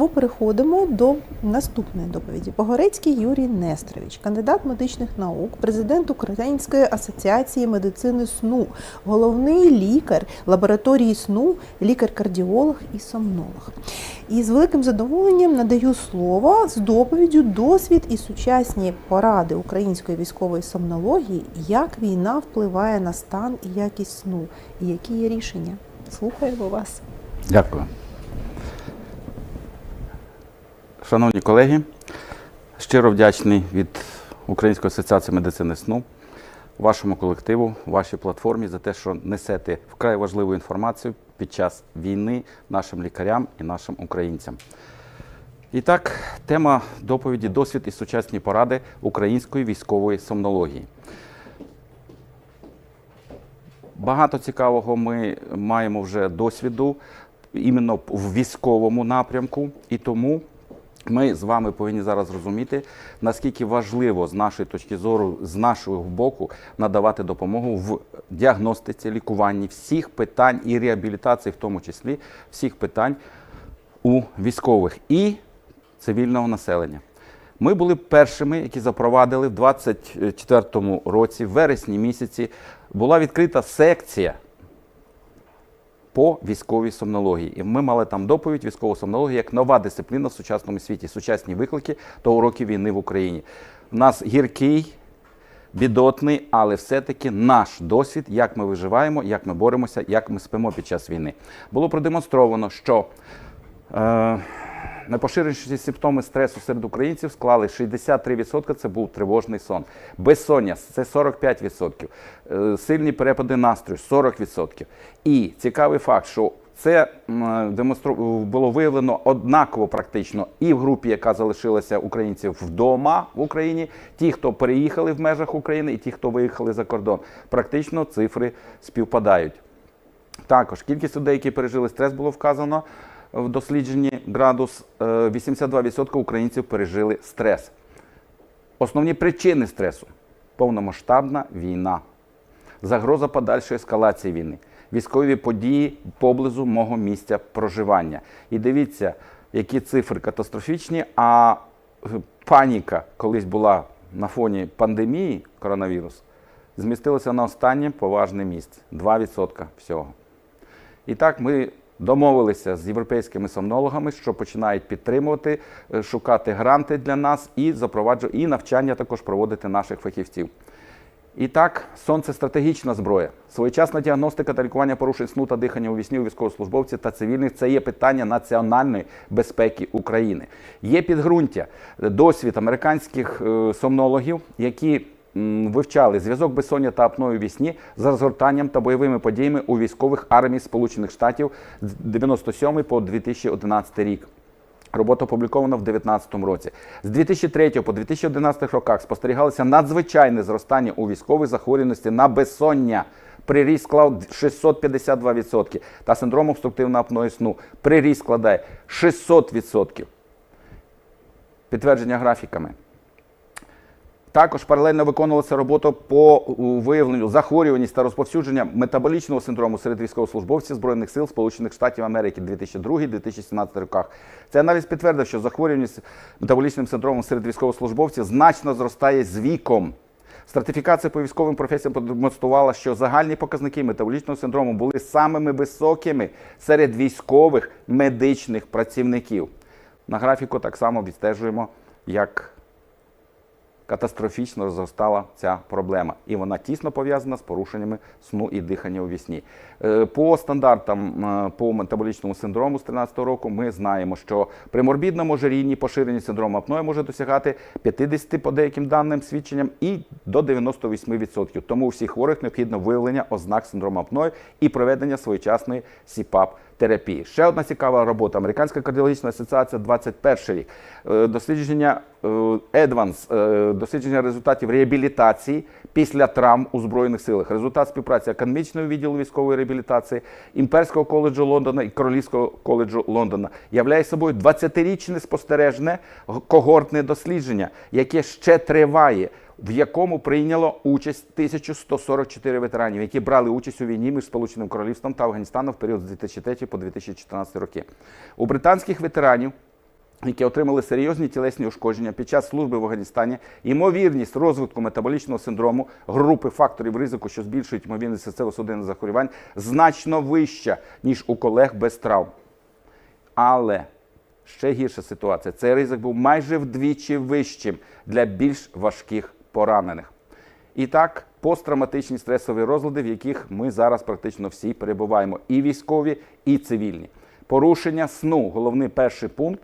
Ми переходимо до наступної доповіді. Погорецький Юрій Нестрович, кандидат медичних наук, президент Української асоціації медицини сну, головний лікар лабораторії сну, лікар-кардіолог і сомнолог. І з великим задоволенням надаю слово з доповіддю досвід і сучасні поради української військової сомнології, як війна впливає на стан і якість сну, і які є рішення. Слухаємо вас. Дякую. Шановні колеги, щиро вдячний від Української асоціації медицини сну, вашому колективу, вашій платформі за те, що несете вкрай важливу інформацію під час війни нашим лікарям і нашим українцям. І так, тема доповіді досвід і сучасні поради української військової сомнології. Багато цікавого ми маємо вже досвіду іменно в військовому напрямку, і тому ми з вами повинні зараз розуміти, наскільки важливо з нашої точки зору, з нашого боку, надавати допомогу в діагностиці, лікуванні всіх питань і реабілітації, в тому числі всіх питань у військових і цивільного населення. Ми були першими, які запровадили в 24-му році, в вересні місяці, була відкрита секція по військовій сомнології. І ми мали там доповідь військова сомнологія як нова дисципліна в сучасному світі, сучасні виклики та уроки війни в Україні. У нас гіркий, бідотний, але все-таки наш досвід, як ми виживаємо, як ми боремося, як ми спимо під час війни. Було продемонстровано, що е, найпоширеніші симптоми стресу серед українців склали 63% це був тривожний сон. Безсоння це 45%. Е, Сильні перепади настрою 40%. І цікавий факт, що це демонстру... було виявлено однаково практично і в групі, яка залишилася українців вдома в Україні, ті, хто переїхали в межах України, і ті, хто виїхали за кордон. Практично цифри співпадають. Також кількість людей, які пережили стрес, було вказано в дослідженні градус. Е, 82% українців пережили стрес. Основні причини стресу повномасштабна війна, загроза подальшої ескалації війни, військові події поблизу мого місця проживання. І дивіться, які цифри катастрофічні, а е, паніка колись була на фоні пандемії коронавірусу, змістилася на останнє поважне місце 2% всього. І так ми домовилися з європейськими сомнологами, що починають підтримувати, е, шукати гранти для нас і запроваджувати і навчання також проводити наших фахівців. І так, сон це стратегічна зброя. Своєчасна діагностика та лікування порушень сну та дихання у вісні у військовослужбовців та цивільних це є питання національної безпеки України. Є підґрунтя, досвід американських е, сомнологів, які вивчали зв'язок безсоння та апною у вісні з розгортанням та бойовими подіями у військових армій Сполучених Штатів з 97 по 2011 рік. Робота опублікована в 2019 році. З 2003 по 2011 роках спостерігалося надзвичайне зростання у військовій захворюваності на безсоння. Приріст склав 652%. Та синдром обструктивного апної сну. Приріст складає 600%. Підтвердження графіками. Також паралельно виконувалася робота по виявленню захворюваність та розповсюдження метаболічного синдрому серед військовослужбовців Збройних сил Сполучених Штатів Америки 2002-2017 роках. Цей аналіз підтвердив, що захворюваність метаболічним синдромом серед військовослужбовців значно зростає з віком. Стратифікація по військовим професіям продемонструвала, що загальні показники метаболічного синдрому були самими високими серед військових медичних працівників. На графіку так само відстежуємо, як катастрофічно зростала ця проблема, і вона тісно пов'язана з порушеннями сну і дихання у вісні. Е, По стандартам е, по метаболічному синдрому з 2013 року ми знаємо, що при морбідному ожирінні поширення синдрому апної може досягати 50 по деяким даним свідченням і до 98%. Тому у всіх хворих необхідно виявлення ознак синдрому апної і проведення своєчасної СІПАП терапії. Ще одна цікава робота. Американська кардіологічна асоціація 21 рік. Е, Дослідження Едванс, дослідження результатів реабілітації після травм у Збройних силах. Результат співпраці академічного відділу військової реабілітації, Імперського коледжу Лондона і Королівського коледжу Лондона являє собою 20-річне спостережне когортне дослідження, яке ще триває в якому прийняло участь 1144 ветеранів, які брали участь у війні між Сполученим Королівством та Афганістаном в період з 2003 по 2014 роки. У британських ветеранів які отримали серйозні тілесні ушкодження під час служби в Афганістані, ймовірність розвитку метаболічного синдрому, групи факторів ризику, що збільшують ймовірність серцево-судинних захворювань, значно вища, ніж у колег без травм. Але ще гірша ситуація. Цей ризик був майже вдвічі вищим для більш важких поранених. І так, посттравматичні стресові розлади, в яких ми зараз практично всі перебуваємо, і військові, і цивільні. Порушення сну головний перший пункт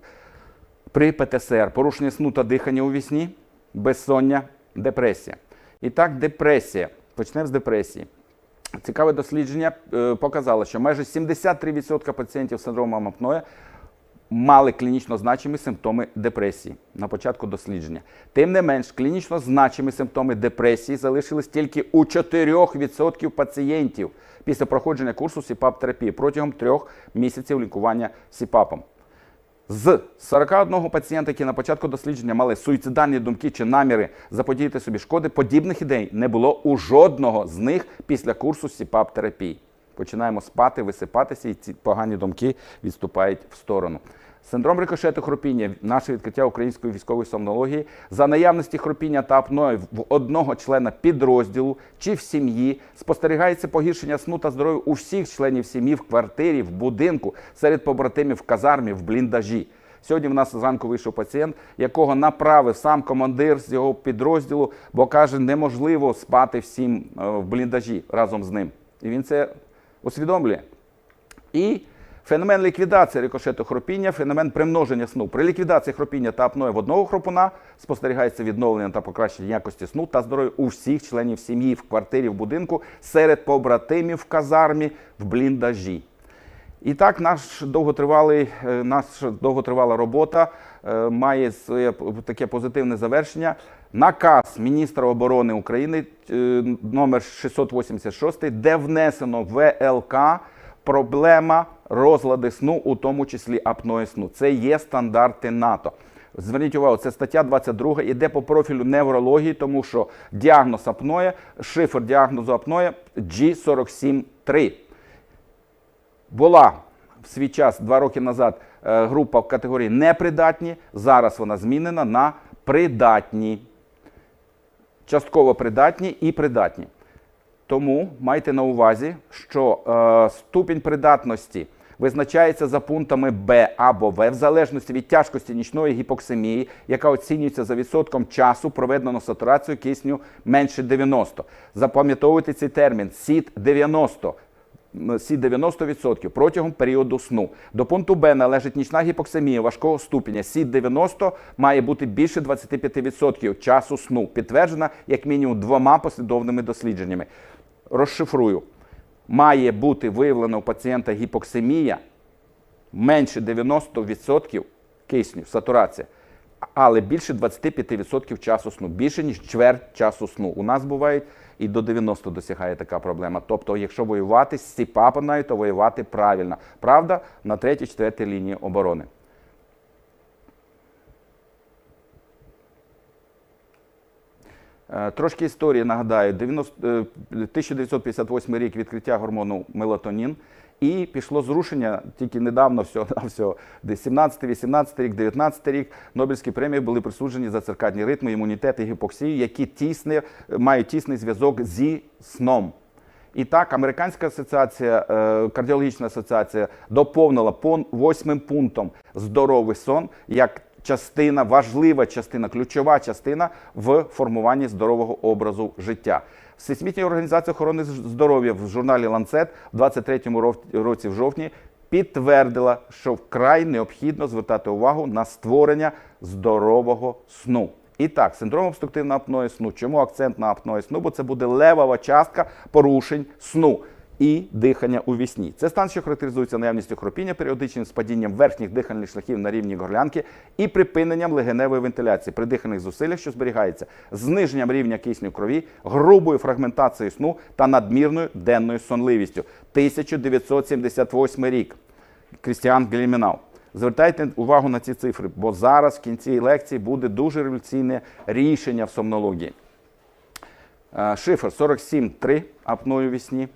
при ПТСР, порушення сну та дихання у вісні, безсоння, депресія. І так, депресія. Почнемо з депресії. Цікаве дослідження е, показало, що майже 73% пацієнтів з синдромом апноє мали клінічно значимі симптоми депресії на початку дослідження. Тим не менш, клінічно значимі симптоми депресії залишились тільки у 4% пацієнтів після проходження курсу СІПАП-терапії протягом трьох місяців лікування СІПАПом. З 41 пацієнта, які на початку дослідження мали суїцидальні думки чи наміри заподіяти собі шкоди, подібних ідей не було у жодного з них після курсу СІПАП-терапії. Починаємо спати, висипатися, і ці погані думки відступають в сторону. Синдром рикошету хропіння, наше відкриття української військової сомнології, за наявності хропіння та апної в одного члена підрозділу чи в сім'ї спостерігається погіршення сну та здоров'я у всіх членів сім'ї в квартирі, в будинку, серед побратимів в казармі, в бліндажі. Сьогодні в нас зранку вийшов пацієнт, якого направив сам командир з його підрозділу, бо каже, неможливо спати всім е, в бліндажі разом з ним. І він це усвідомлює. І феномен ліквідації рикошету хропіння, феномен примноження сну. При ліквідації хропіння та апної в одного хропуна спостерігається відновлення та покращення якості сну та здоров'я у всіх членів сім'ї, в квартирі, в будинку, серед побратимів в казармі, в бліндажі. І так, наш довготривалий, е, наша довготривала робота е, має своє таке позитивне завершення. Наказ міністра оборони України е, номер 686, де внесено ВЛК проблема розлади сну, у тому числі апної сну. Це є стандарти НАТО. Зверніть увагу, це стаття 22, іде по профілю неврології, тому що діагноз апноє, шифр діагнозу апноє G473. Була в свій час два роки назад е, група в категорії непридатні. Зараз вона змінена на придатні. Частково придатні і придатні. Тому майте на увазі, що е, ступінь придатності визначається за пунктами Б або В в залежності від тяжкості нічної гіпоксимії, яка оцінюється за відсотком часу, проведено сатурацію кисню менше 90. Запам'ятовуйте цей термін СІД 90. Сі 90% протягом періоду сну. До пункту Б належить нічна гіпоксимія важкого ступеня. Сі 90 має бути більше 25% часу сну, підтверджена як мінімум двома послідовними дослідженнями. Розшифрую. Має бути виявлена у пацієнта гіпоксимія менше 90% кисню, сатурація, але більше 25% часу сну, більше ніж чверть часу сну. У нас буває і до 90 досягає така проблема. Тобто, якщо воювати з СІПАПом, то воювати правильно. Правда, на третій, четвертій лінії оборони. Трошки історії нагадаю, 90, е, 1958 рік відкриття гормону мелатонін. І пішло зрушення тільки недавно, всього, десь 17-18 рік, 19 рік Нобелівські премії були присуджені за циркадні ритми, імунітет і гіпоксію, які тісне, мають тісний зв'язок зі сном. І так, Американська асоціація, е, кардіологічна асоціація доповнила по восьмим пунктом здоровий сон як частина, важлива частина, ключова частина в формуванні здорового образу життя. Всесвітня організація охорони здоров'я в журналі Lancet в 23-му році в жовтні підтвердила, що вкрай необхідно звертати увагу на створення здорового сну. І так, синдром обструктивного апної сну. Чому акцент на апної сну? Бо це буде левова частка порушень сну і дихання у вісні. Це стан, що характеризується наявністю хропіння, періодичним спадінням верхніх дихальних шляхів на рівні горлянки і припиненням легеневої вентиляції при дихальних зусиллях, що зберігається, зниженням рівня кисню крові, грубою фрагментацією сну та надмірною денною сонливістю. 1978 рік. Крістіан Гелімінал. Звертайте увагу на ці цифри, бо зараз в кінці лекції буде дуже революційне рішення в сомнології. Е, Шифр 47,3 апною вісні.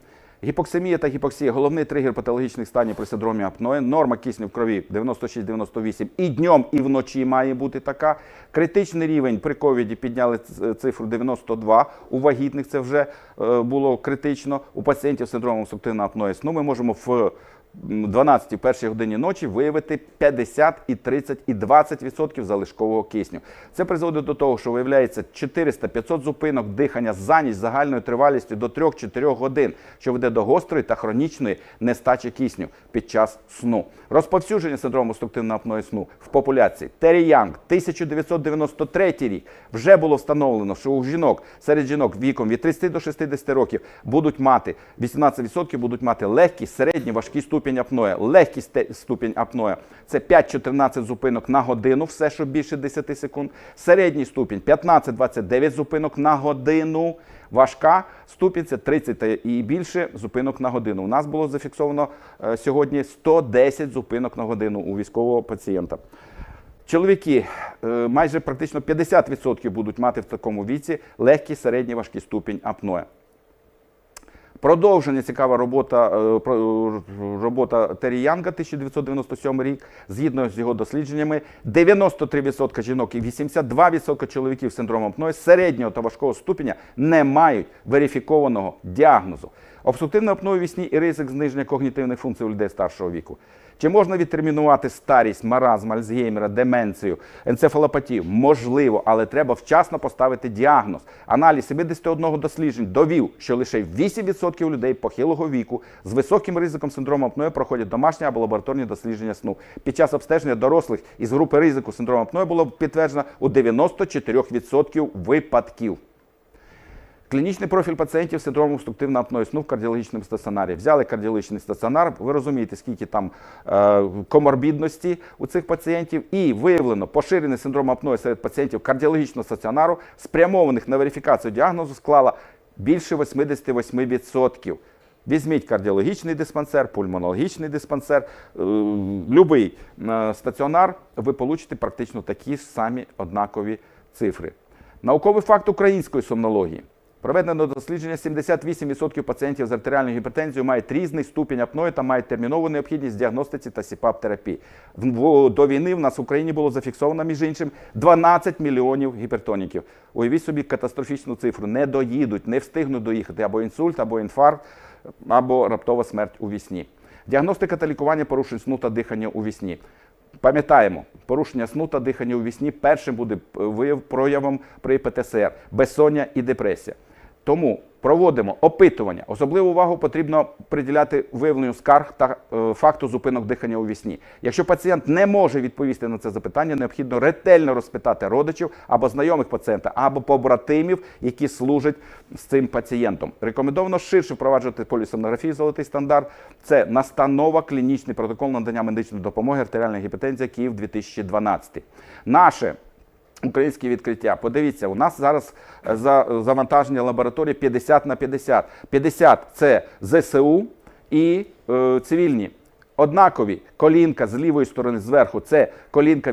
Гіпоксимія та гіпоксія головний тригер патологічних станів при синдромі апної. Норма кисню в крові 96-98 і днем, і вночі має бути така. Критичний рівень при ковіді підняли цифру 92. У вагітних це вже е, було критично. У пацієнтів з синдромом обструктивного апноe Ну, ми можемо в 12 в першій годині ночі виявити 50 і 30 і 20 відсотків залишкового кисню. Це призводить до того, що виявляється 400-500 зупинок дихання за ніч загальною тривалістю до 3-4 годин, що веде до гострої та хронічної нестачі кисню під час сну. Розповсюдження синдрому обструктивного апної сну в популяції Террі Янг, 1993 рік вже було встановлено, що у жінок серед жінок віком від 30 до 60 років будуть мати 18% будуть мати легкий, середній, важкий ступінь апноe. Легкий сте- ступінь апноe – це 5-14 зупинок на годину, все, що більше 10 секунд. Середній ступінь 15-29 зупинок на годину. Важка ступінь це 30 і більше зупинок на годину. У нас було зафіксовано е, сьогодні 110 зупинок на годину у військового пацієнта. Чоловіки е, майже практично 50% будуть мати в такому віці легкий, середній, важкий ступінь апноe. Продовження цікава робота, е, про- робота Террі Янга 1997 рік. Згідно з його дослідженнями, 93% жінок і 82% чоловіків з синдромом апної середнього та важкого ступеня не мають верифікованого діагнозу. Обструктивне апноe вісні і ризик зниження когнітивних функцій у людей старшого віку. Чи можна відтермінувати старість, маразм, Альцгеймера, деменцію, енцефалопатію? Можливо, але треба вчасно поставити діагноз. Аналіз 71 досліджень довів, що лише 8% людей похилого віку з високим ризиком синдрому апноe проходять домашні або лабораторні дослідження сну. Під час обстеження дорослих із групи ризику синдрому апноe було підтверджено у 94% випадків. Клінічний профіль пацієнтів з синдромом обструктивного апної сну в кардіологічному стаціонарі. Взяли кардіологічний стаціонар, ви розумієте, скільки там е, коморбідності у цих пацієнтів, і виявлено поширений синдром апної серед пацієнтів кардіологічного стаціонару, спрямованих на верифікацію діагнозу, склала більше 88%. Візьміть кардіологічний диспансер, пульмонологічний диспансер, е, любий е, стаціонар, ви получите практично такі самі однакові цифри. Науковий факт української сомнології. Проведено дослідження 78% пацієнтів з артеріальною гіпертензією мають різний ступінь апної та мають термінову необхідність діагностиці та СІПАП-терапії. До війни в нас в Україні було зафіксовано, між іншим, 12 мільйонів гіпертоніків. Уявіть собі катастрофічну цифру. Не доїдуть, не встигнуть доїхати або інсульт, або інфаркт, або раптова смерть у вісні. Діагностика та лікування порушень сну та дихання у вісні. Пам'ятаємо, порушення сну та дихання у вісні першим буде е, проявом при ПТСР, безсоння і депресія. Тому проводимо опитування. Особливу увагу потрібно приділяти виявленню скарг та е, факту зупинок дихання у вісні. Якщо пацієнт не може відповісти на це запитання, необхідно ретельно розпитати родичів або знайомих пацієнта, або побратимів, які служать з цим пацієнтом. Рекомендовано ширше впроваджувати полісомнографію золотий стандарт. Це настанова клінічний протокол надання медичної допомоги артеріальна гіпертензія Київ 2012. Наше Українське відкриття. Подивіться, у нас зараз е, за завантаження лабораторії 50 на 50. 50 – це ЗСУ і е, цивільні. Однакові колінка з лівої сторони зверху це колінка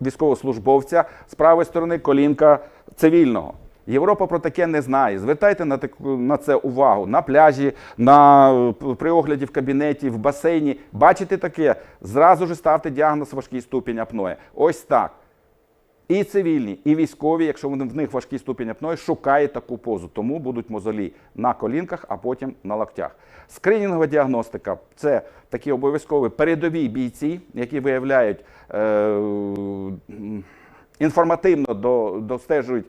військовослужбовця, з правої сторони колінка цивільного. Європа про таке не знає. Звертайте на таку на це увагу на пляжі, на е, при огляді в кабінеті, в басейні. Бачите таке, зразу ж ставте діагноз важкий ступінь апноe. Ось так. І цивільні, і військові, якщо в них важкий ступінь апної, шукають таку позу. Тому будуть мозолі на колінках, а потім на локтях. Скринінгова діагностика це такі обов'язкові передові бійці, які виявляють е, інформативно до, достежують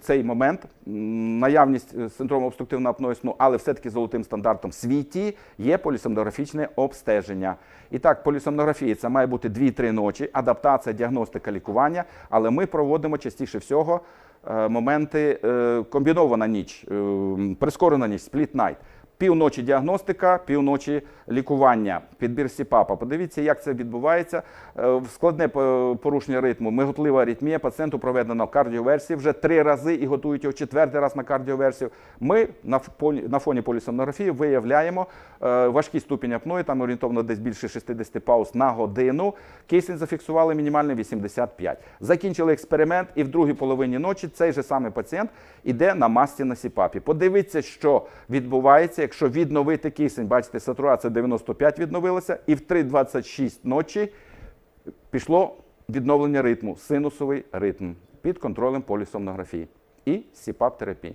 цей момент, наявність е, синдрому обструктивного апної сну, але все-таки золотим стандартом в світі є полісомнографічне обстеження. І так, полісомнографія це має бути 2-3 ночі, адаптація, діагностика, лікування, але ми проводимо частіше всього е, моменти е, комбінована ніч, е, прискорена ніч, спліт найт. Півночі діагностика, півночі лікування, підбір СІПАПа. Подивіться, як це відбувається. Е, Складне порушення ритму, миготлива аритмія. Пацієнту проведено кардіоверсію вже три рази і готують його четвертий раз на кардіоверсію. Ми на фоні, полісомнографії виявляємо е, важкий ступінь апної, там орієнтовно десь більше 60 пауз на годину. Кисень зафіксували мінімально 85. Закінчили експеримент, і в другій половині ночі цей же самий пацієнт іде на масці на СІПАПі. Подивіться, що відбувається, якщо відновити кисень, бачите, сатурація 95 відновилася, і в 3.26 ночі пішло відновлення ритму, синусовий ритм під контролем полісомнографії і сіпап-терапії.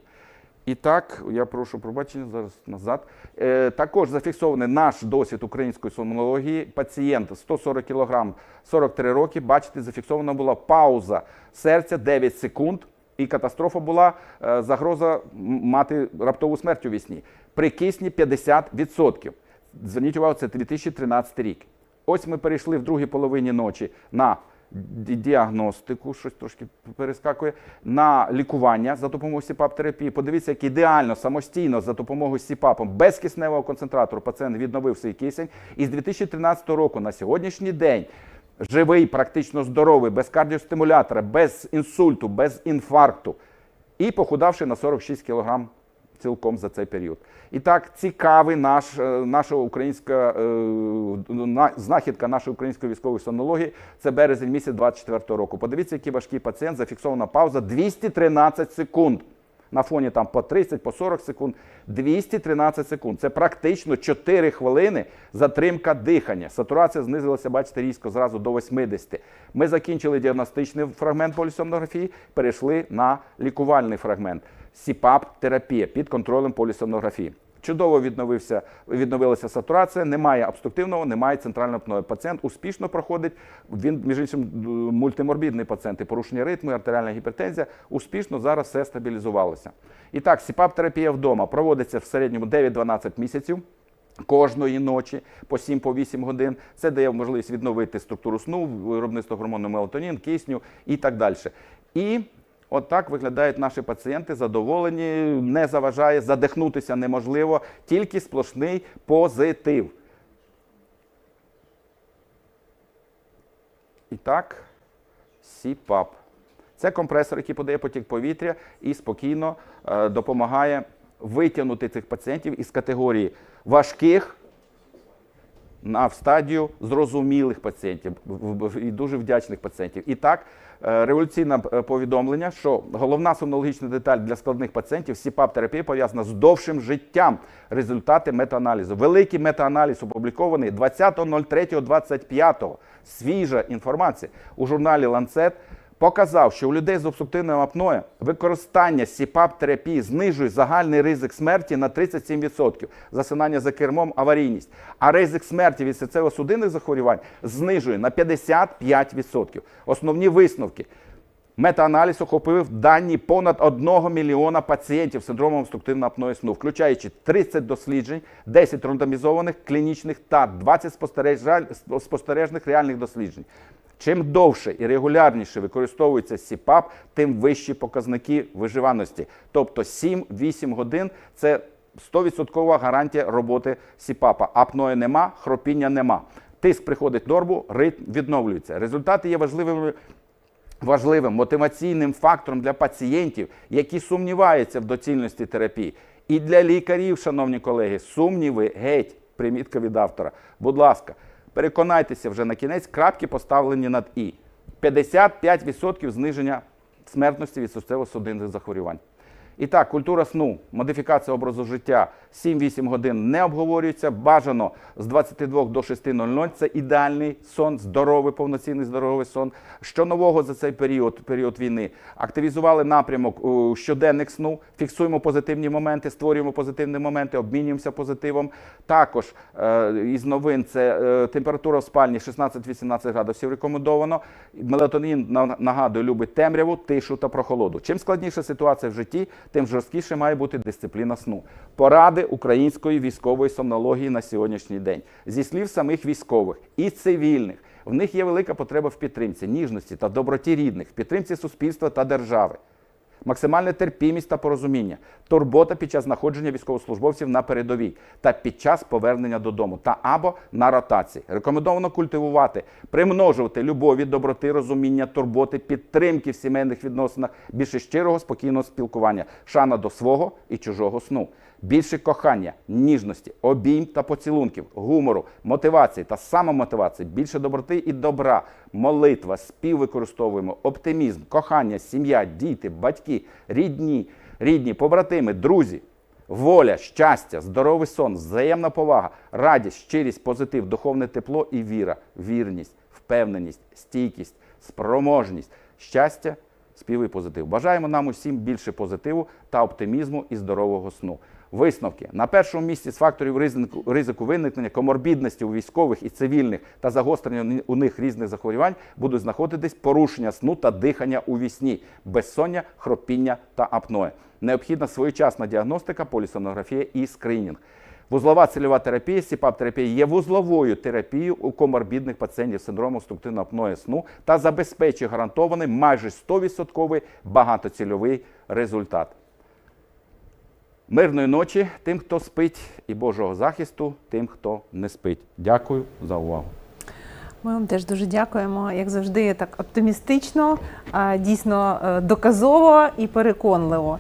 І так, я прошу пробачення зараз назад. Е, також зафіксований наш досвід української сомнології. Пацієнт 140 кг, 43 роки. Бачите, зафіксована була пауза серця 9 секунд. І катастрофа була е, загроза мати раптову смерть у вісні. При кисні 50%. Зверніть увагу, це 2013 рік. Ось ми перейшли в другій половині ночі на діагностику, щось трошки перескакує, на лікування за допомогою СІПАП-терапії. Подивіться, як ідеально, самостійно за допомогою СІПАПом, без кисневого концентратору пацієнт відновив свій кисень. І з 2013 року на сьогоднішній день живий, практично здоровий, без кардіостимулятора, без інсульту, без інфаркту і похудавши на 46 кг цілком за цей період. І так, цікавий наш, е, наша українська е, знахідка нашої української військової сонології. Це березень місяць 24 року. Подивіться, який важкий пацієнт, зафіксована пауза 213 секунд. На фоні там по 30, по 40 секунд, 213 секунд. Це практично 4 хвилини затримка дихання. Сатурація знизилася, бачите, різко зразу до 80. Ми закінчили діагностичний фрагмент полісомнографії, перейшли на лікувальний фрагмент. СІПАП-терапія під контролем полісомнографії. Чудово відновився, відновилася сатурація, немає обструктивного, немає центрального пною. Пацієнт успішно проходить. Він, між іншим, мультиморбідний пацієнт, і порушення ритму, і артеріальна гіпертензія. Успішно зараз все стабілізувалося. І так, СІПАП-терапія вдома проводиться в середньому 9-12 місяців. Кожної ночі по 7-8 годин це дає можливість відновити структуру сну, виробництво гормону мелатонін, кисню і так далі. І от так виглядають наші пацієнти, задоволені, не заважає, задихнутися неможливо, тільки сплошний позитив. І так, СІПАП. Це компресор, який подає потік повітря і спокійно е, допомагає витягнути цих пацієнтів із категорії важких на в стадію зрозумілих пацієнтів і дуже вдячних пацієнтів. І так, революційне е, повідомлення, що головна сомнологічна деталь для складних пацієнтів СІПАП-терапія пов'язана з довшим життям. Результати метааналізу. Великий метааналіз опублікований 20.03.25. Свіжа інформація у журналі Lancet показав, що у людей з обструктивним апноє використання СІПАП-терапії знижує загальний ризик смерті на 37%, засинання за кермом, аварійність. А ризик смерті від серцево-судинних захворювань знижує на 55%. Основні висновки. Метааналіз охопив дані понад 1 мільйона пацієнтів з синдромом обструктивної апної сну, включаючи 30 досліджень, 10 рандомізованих клінічних та 20 спостережаль- спостережних реальних досліджень. Чим довше і регулярніше використовується СІПАП, тим вищі показники виживаності. Тобто 7-8 годин це 100% гарантія роботи СІПАПа. Апної нема, хропіння нема. Тиск приходить в норму, ритм відновлюється. Результати є важливими важливим мотиваційним фактором для пацієнтів, які сумніваються в доцільності терапії. І для лікарів, шановні колеги, сумніви геть, примітка від автора. Будь ласка, переконайтеся вже на кінець, крапки поставлені над І. 55% зниження смертності від серцево-судинних захворювань. І так, культура сну, модифікація образу життя 7-8 годин не обговорюється. Бажано з 22 до 6.00. Це ідеальний сон, здоровий, повноцінний здоровий сон. Що нового за цей період, період війни? Активізували напрямок у щоденник сну, фіксуємо позитивні моменти, створюємо позитивні моменти, обмінюємося позитивом. Також е, із новин це е, температура в спальні 16-18 градусів рекомендовано. Мелатонін на- нагадую, любить темряву, тишу та прохолоду. Чим складніша ситуація в житті, тим жорсткіше має бути дисципліна сну. Поради української військової сомнології на сьогоднішній день. Зі слів самих військових і цивільних, в них є велика потреба в підтримці, ніжності та доброті рідних, в підтримці суспільства та держави. Максимальна терпімість та порозуміння, турбота під час знаходження військовослужбовців на передовій та під час повернення додому та або на ротації. Рекомендовано культивувати, примножувати любові, доброти, розуміння, турботи, підтримки в сімейних відносинах, більше щирого, спокійного спілкування, шана до свого і чужого сну. Більше кохання, ніжності, обійм та поцілунків, гумору, мотивації та самомотивації, більше доброти і добра, молитва, спів використовуємо, оптимізм, кохання, сім'я, діти, батьки, рідні, рідні, побратими, друзі. воля, щастя, здоровий сон, взаємна повага, радість, щирість, позитив, духовне тепло і віра, вірність, впевненість, стійкість, спроможність, щастя, спів і позитив. Бажаємо нам усім більше позитиву та оптимізму і здорового сну. Висновки на першому місці з факторів ризику, виникнення коморбідності у військових і цивільних та загострення у них різних захворювань будуть знаходитись порушення сну та дихання у вісні, безсоння, хропіння та апноe. Необхідна своєчасна діагностика, полісонографія і скринінг. Вузлова цільова терапія, СІПАП-терапія є вузловою терапією у коморбідних пацієнтів з синдромом обструктивного апноe сну та забезпечує гарантований майже 100% багатоцільовий результат. Мирної ночі тим, хто спить, і Божого захисту тим, хто не спить. Дякую за увагу. Ми вам теж дуже дякуємо. Як завжди, так оптимістично, дійсно е, доказово і переконливо.